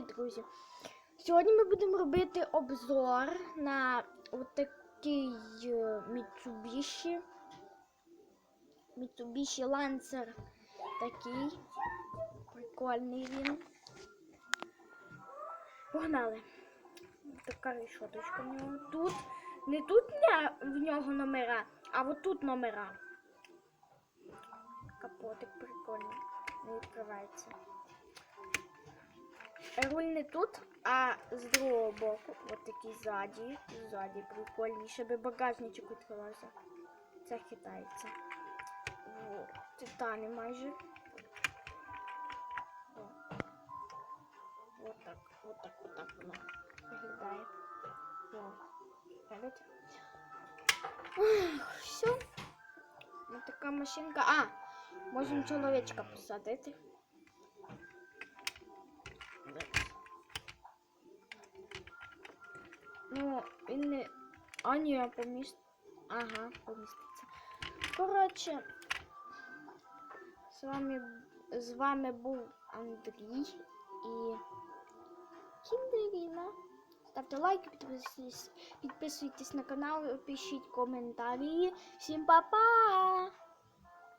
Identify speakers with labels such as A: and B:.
A: Друзі, сьогодні ми будемо робити обзор на отакий е, Mitsubishi. Mitsubishi Lancer такий. Прикольний він. Погнали. Така решоточка в нього. Тут. Не тут в нього номера, а от тут номера. Капотик прикольний. Не відкривається. Руль не тут, а з другого боку. От такий ззаді. Ззаді прикольний. Щоб багажничок відкривався. Це хитається. Титани майже. О. Отак, отак, отак воно виглядає. О. Навіть. Ах, Все. Ось така машинка. А, можемо чоловічка посадити. Ну, він не. А, ні, поміст. Ага, поміститься. Коротше, з вами, з вами був Андрій і Кіндеріна. Ставте лайки, підписуйтесь, підписуйтесь на канал, пишіть коментарі. Всім па-па!